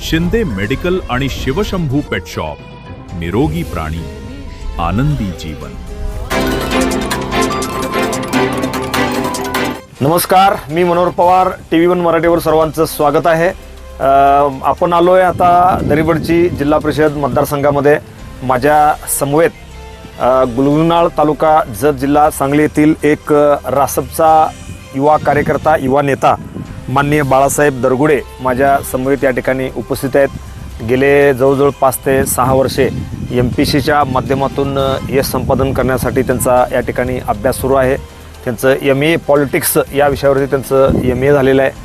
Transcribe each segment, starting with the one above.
Shinde medical आणि Shivshambhu pet shop निरोगी प्राणी आनंदी जीवन. नमस्कार मी Manohar Pawar T V one मराठीवर सर्वांचं स्वागत आहे. आपण आलो आहे आता दरिबडची जिल्हा परिषद मतदारसंघामध्ये. माझ्या समवेत गुलगुनाळ तालुका जत जिल्हा सांगली येथील एक रासपचा युवा कार्यकर्ता युवा नेता माननीय बाळासाहेब दरगुडे माझ्या समवेत या ठिकाणी उपस्थित आहेत. गेले जवळजवळ पाच ते सहा वर्षे एम पी सीच्या माध्यमातून यश संपादन करण्यासाठी त्यांचा या ठिकाणी अभ्यास सुरू आहे. त्यांचं एम ए पॉलिटिक्स या विषयावरती त्यांचं एम ए झालेलं आहे.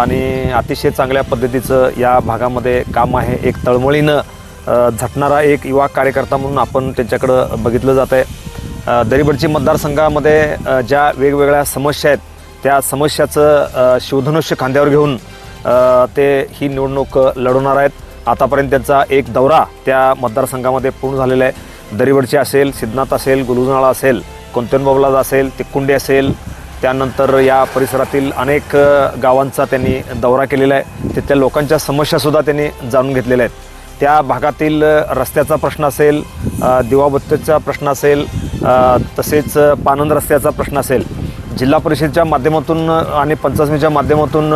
आणि अतिशय चांगल्या पद्धतीचं या भागामध्ये काम आहे. एक तळमळीनं झटणारा एक युवा कार्यकर्ता म्हणून आपण त्यांच्याकडं बघितलं जात आहे दरीबडची मतदारसंघामध्ये ज्या वेगवेगळ्या समस्या आहेत त्या समस्याचं शिवधनुष्य खांद्यावर घेऊन ते ही निवडणूक लढवणार आहेत. आतापर्यंत त्यांचा एक दौरा त्या मतदारसंघामध्ये पूर्ण झालेला आहे. दरीवडचे असेल सिद्धनाथ असेल गुलुजनाळा असेल कोंतनबाबलाज असेल तिक्कुंडी असेल त्यानंतर या परिसरातील अनेक गावांचा त्यांनी दौरा केलेला आहे. तिथल्या लोकांच्या समस्यासुद्धा त्यांनी जाणून घेतलेल्या आहेत. त्या भागातील रस्त्याचा प्रश्न असेल दिवाबत्तीचा प्रश्न असेल तसेच पानंद रस्त्याचा प्रश्न असेल जिल्हा परिषदेच्या माध्यमातून आणि पंचायतसमितीच्या माध्यमातून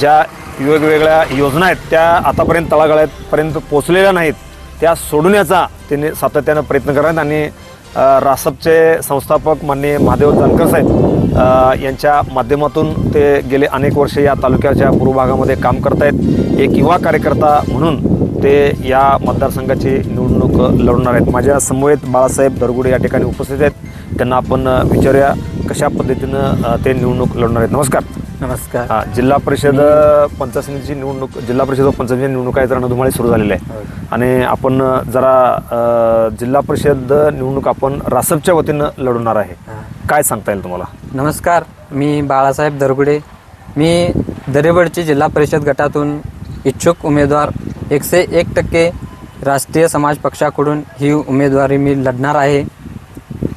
ज्या वेगवेगळ्या योजना आहेत त्या आतापर्यंत तळागाळापर्यंत पोचलेल्या नाहीत त्या सोडवण्याचा त्यांनी सातत्यानं प्रयत्न करत आणि रासपचे संस्थापक माननीय महादेव जानकर साहेब यांच्या माध्यमातून ते गेले अनेक वर्षे या तालुक्याच्या पूर्व भागामध्ये काम करतायत. एक युवा कार्यकर्ता म्हणून ते या मतदारसंघाची निवडणूक लढवणार आहेत. माझ्या समवेत बाळासाहेब दरगुडे या ठिकाणी उपस्थित आहेत. त्यांना आपण विचारूया कशा पद्धतीनं ते निवडणूक लढवणार आहेत. नमस्कार. नमस्कार. हा, जिल्हा परिषद पंचायत समितीची निवडणूक जिल्हा परिषद व पंचायत समिती निवडणूक आहे तर रणधुमाळी सुरू झालेली आहे. आणि आपण जरा जिल्हा परिषद निवडणूक आपण रासपच्या वतीनं लढवणार आहे. काय सांगता येईल तुम्हाला? नमस्कार. मी बाळासाहेब दरगुडे. मी दरेबडची जिल्हा परिषद गटातून इच्छुक उमेदवार एकशे एक टक्के राष्ट्रीय समाज पक्षाकडून ही उमेदवारी मी लढणार आहे.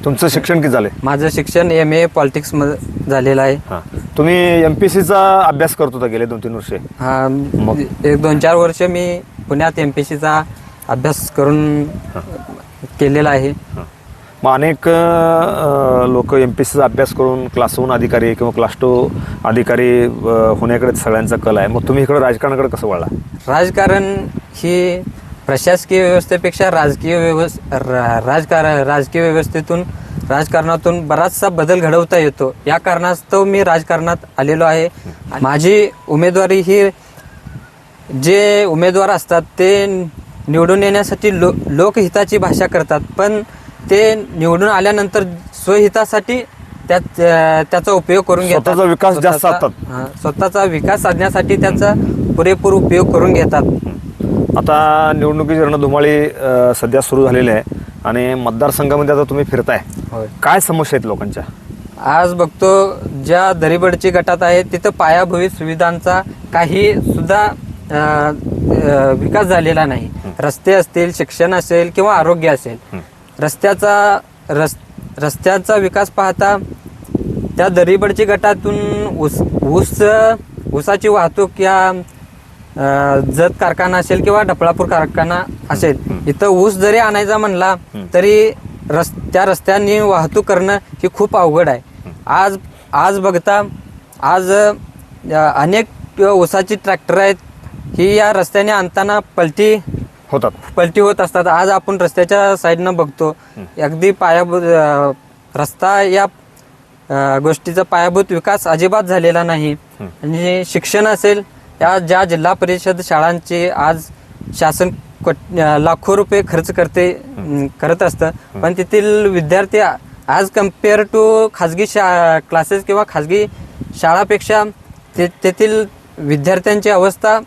तुमचं शिक्षण किती झालंय? माझं शिक्षण एम ए पॉलिटिक्समध्ये झालेलं आहे. हां. तुम्ही एम पी सीचा अभ्यास करत होता गेले दोन तीन वर्षे. हा मग? एक दोन चार वर्ष मी पुण्यात एम पी सीचा अभ्यास करून केलेला आहे. हां. मग अनेक लोक एम पी सीचा अभ्यास करून क्लास वन अधिकारी किंवा क्लास टू अधिकारी होण्याकडे सगळ्यांचा कल आहे. मग तुम्ही इकडं राजकारणाकडे कसं वळला? राजकारण ही प्रशासकीय व्यवस्थेपेक्षा राजकीय व्यवस् रा- राजकार राजकीय व्यवस्थेतून राजकारणातून बराचसा बदल घडवता येतो. या कारणास्तव मी राजकारणात आलेलो आहे. माझी उमेदवारी ही जे उमेदवार असतात ते निवडून येण्यासाठी लो लोकहिताची भाषा करतात. पण ते निवडून आल्यानंतर स्वहितासाठी त्यात त्याचा उपयोग करून घेतात. स्वतःचा विकास जास्त स्वतःचा- साधतात. हा, स्वतःचा विकास साधण्यासाठी त्याचा पुरेपूर उपयोग करून घेतात. आता निवडणुकीची रणधुमाळी अ, सध्या सुरू झालेली आहे आणि मतदारसंघामध्ये आता तुम्ही फिरताय. होय. काय समस्या आहेत लोकांच्या? आज बघतो ज्या दरीबडची गटात आहे तिथं पायाभूत सुविधांचा काही सुद्धा अ, अ, विकास झालेला नाही. रस्ते असतील शिक्षण असेल किंवा आरोग्य असेल. रस्त्याचा रस रस्त्याचा विकास पाहता त्या दरीबडची गटातून ऊस ऊस ऊसाची वाहतूक या जत कारखाना असेल किंवा ढपळापूर कारखाना असेल इथं ऊस जरी आणायचा म्हणला तरी रस त्या रस्त्यांनी वाहतूक करणं ही खूप अवघड आहे. आज आज बघता आज अनेक ऊसाची ट्रॅक्टर आहेत ही या रस्त्याने आणताना पलटी होतात. पलटी होत असतात. आज आपण रस्त्याच्या साईडनं बघतो अगदी पायाभूत अ, रस्ता या अ, गोष्टीचा पायाभूत विकास अजिबात झालेला नाही. आणि शिक्षण असेल या ज्या जिल्हा परिषद शाळांचे आज शासन कोट- अ, लाखो रुपये खर्च करते करत असतं. पण तेथील विद्यार्थी आ- आज कंपेअर टू खाजगी शा क्लासेस किंवा खाजगी शाळापेक्षा ते तेथील विद्यार्थ्यांची अवस्था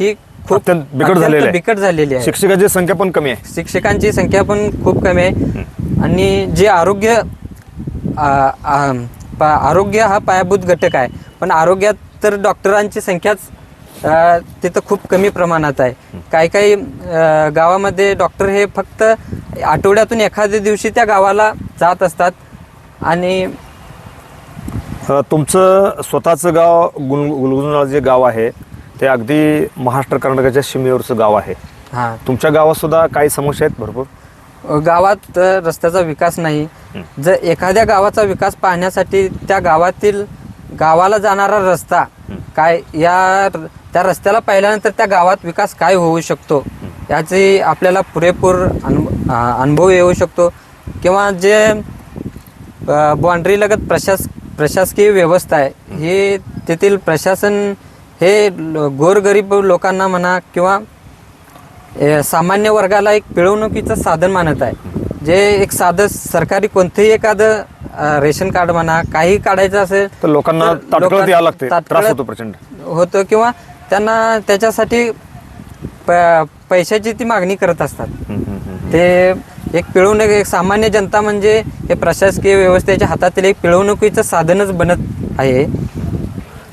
ही अत्यंत बिकट झालेली आहे. बिकट झालेली आहे. शिक्षकाची संख्या पण कमी आहे. शिक्षकांची संख्या पण खूप कमी आहे. आणि जे आरोग्य आ, आ, पा- आरोग्य हा पायाभूत घटक आहे. पण आरोग्यात तर डॉक्टरांची संख्याच तिथं खूप कमी प्रमाणात आहे. काही काही गावामध्ये डॉक्टर हे फक्त आठवड्यातून एखाद्या दिवशी त्या गावाला जात असतात. आणि तुमचं स्वतःचं गाव गुल गुलगुजनाळ जे गाव आहे ते अगदी महाराष्ट्र कर्नाटकाच्या सीमेवरचं गाव आहे. हां. तुमच्या गावात सुद्धा काही समस्या आहेत भरपूर? गावात रस्त्याचा विकास नाही. जर एखाद्या गावाचा विकास पाहण्यासाठी त्या गावातील गावाला जाणारा रस्ता काय या त्या रस्त्याला पाहिल्यानंतर त्या गावात विकास काय होऊ शकतो? याची आपल्याला पुरेपूर अनुभव येऊ शकतो. किंवा जे बाँड्री लगत प्रशास प्रशासकीय व्यवस्था आहे हे तेथील प्रशासन हे गोरगरीब लोकांना म्हणा किंवा सामान्य वर्गाला एक पिळवणुकीचं साधन मानत आहे. जे एक साधं सरकारी कोणतंही एखादं रेशन कार्ड म्हणा काही काढायचं असेल तर लोकांना तात्काळ होतो प्रचंड. होतं किंवा त्यांना त्याच्यासाठी पैशाची ती मागणी करत असतात. ते एक पिळवणूक एक सामान्य जनता म्हणजे हे प्रशासकीय व्यवस्थेच्या हातातील एक पिळवणुकीचं साधनच बनत आहे.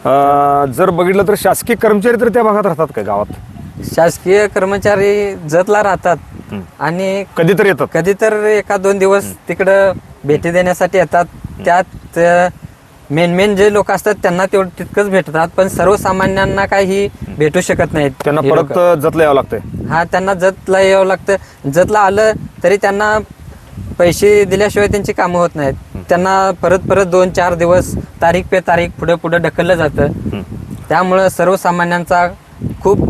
अ, जर बघितलं तर शासकीय कर्मचारी तर त्या भागात राहतात का गावात? शासकीय कर्मचारी जतला राहतात. आणि कधीतरी येतात. कधी तर एका दोन दिवस तिकडं भेटी देण्यासाठी येतात. त्यात मेन मेन जे लोक असतात त्यांना तेवढं तितकंच भेटतात. पण सर्वसामान्यांना काही भेटू शकत नाहीत त्यांना हे परत. जतला यावं लागतंय. हा त्यांना जतला यावं लागतं. जतला आलं तरी त्यांना पैसे दिल्याशिवाय त्यांची कामं होत नाहीत. त्यांना परत परत दोन चार दिवस तारीख पे तारीख पुढे पुढे ढकललं जातं. त्यामुळं सर्वसामान्यांचा खूप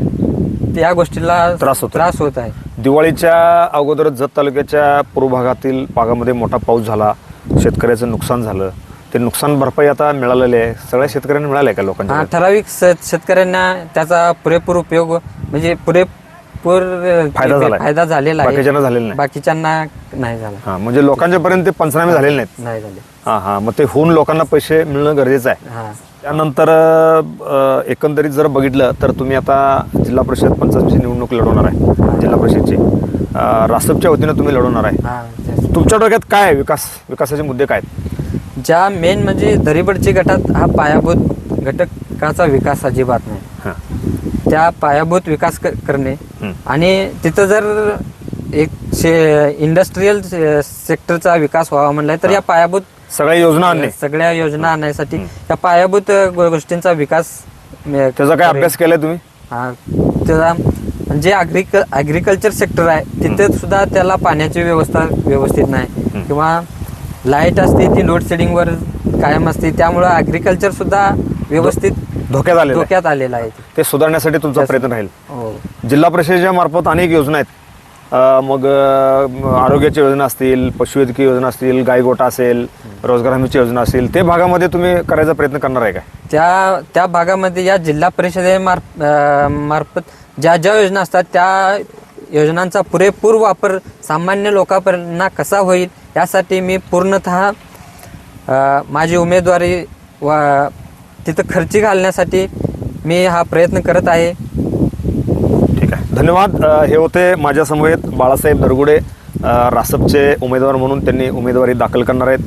या गोष्टीला त्रास होतो. त्रास होत आहे. दिवाळीच्या अगोदर जत तालुक्याच्या पूर्व भागातील भागामध्ये मोठा पाऊस झाला. शेतकऱ्याचं नुकसान झालं. ते नुकसान भरपाई आता मिळालेली आहे. सगळ्या शेतकऱ्यांना मिळाले का लोकांच्या ठराविक शेतकऱ्यांना त्याचा पुरेपूर उपयोग म्हणजे पुरेपूर फायदा झालाय. फायदा झालेला आहे. बाकीच्यांना झालेला नाही. बाकीच्यांना नाही झाला. हा म्हणजे लोकांच्या पर्यंत ते पंचनामे झालेले नाहीत. नाही झाले. हा हा मग ते होऊन लोकांना पैसे मिळणं गरजेचं आहे. हा. त्यानंतर अ, एकंदरीत जर बघितलं तर तुम्ही आता जिल्हा परिषद पंचायतची निवडणूक लढवणार आहे जिल्हा परिषदची. अ, रासपच्या वतीनं तुम्ही लढवणार आहे. हा तेच. तुमच्या डोक्यात काय आहे विकास विकासाचे मुद्दे काय आहेत? ज्या मेन म्हणजे दरीबडची गटात हा पायाभूत घटकाचा विकास अजिबात नाही. हा. त्या पायाभूत विकास क- करणे हं. आणि तिथं जर एक इंडस्ट्रीयल सेक्टरचा विकास व्हावा म्हणलाय तर या पायाभूत सगळ्या योजना आणणे सगळ्या योजना आणण्यासाठी या पायाभूत गो- गोष्टींचा विकास त्याचा काय अभ्यास केलाय तुम्ही? हा. त्याचा जे अग्रिक ॲग्रिकल्चर सेक्टर आहे तिथे सुद्धा त्याला पाण्याची व्यवस्था व्यवस्थित नाही. किंवा लाइट असते ती लोड शेडिंगवर कायम असते त्यामुळं ॲग्रिकल्चर सुद्धा व्यवस्थित धोक्यात आले धोक्यात आलेलं आहे. ते सुधारण्यासाठी तुमचा प्रयत्न राहील. हो. जिल्हा परिषदेच्या मार्फत अनेक योजना आहेत. मग आरोग्याची आरोग्याच्या योजना असतील पशुवैद्यकीय योजना असतील गायगोटा असेल रोजगार हमीची योजना असेल ते भागामध्ये तुम्ही करायचा प्रयत्न करणार आहे का? त्या त्या भागामध्ये या जिल्हा परिषदे मार्फ मार्फत ज्या ज्या योजना असतात त्या योजनांचा पुरेपूर वापर सामान्य लोकांपर्यंत कसा होईल यासाठी मी पूर्णतः माझी उमेदवारी वा तिथं खर्ची घालण्यासाठी मी हा प्रयत्न करत आहे. धन्यवाद. हे होते माझ्यासमवेत बाळासाहेब दरगुडे रासपचे उमेदवार म्हणून त्यांनी उमेदवारी दाखल करणार आहेत.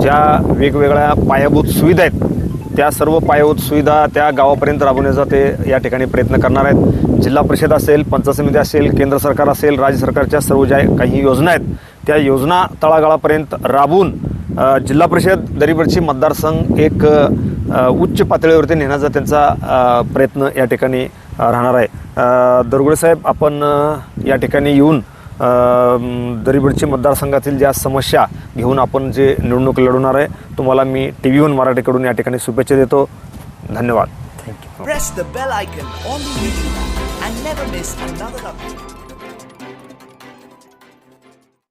ज्या वेगवेगळ्या पायाभूत सुविधा आहेत त्या सर्व पायाभूत सुविधा त्या गावापर्यंत राबवण्याचा ते या ठिकाणी प्रयत्न करणार आहेत. जिल्हा परिषद असेल पंचायत समिती असेल केंद्र सरकार असेल राज्य सरकारच्या सर्व ज्या काही योजना आहेत त्या योजना तळागाळापर्यंत राबवून जिल्हा परिषद दरीबडची मतदारसंघ एक उच्च पातळीवरती नेण्याचा त्यांचा प्रयत्न या ठिकाणी राहणार आहे. दरगुडे साहेब आपण या ठिकाणी येऊन अ, मतदारसंघातील ज्या समस्या घेऊन आपण जे निवडणूक लढवणार आहे तुम्हाला मी टी व्ही वन मराठीकडून या ठिकाणी शुभेच्छा देतो. धन्यवाद. थँक्यू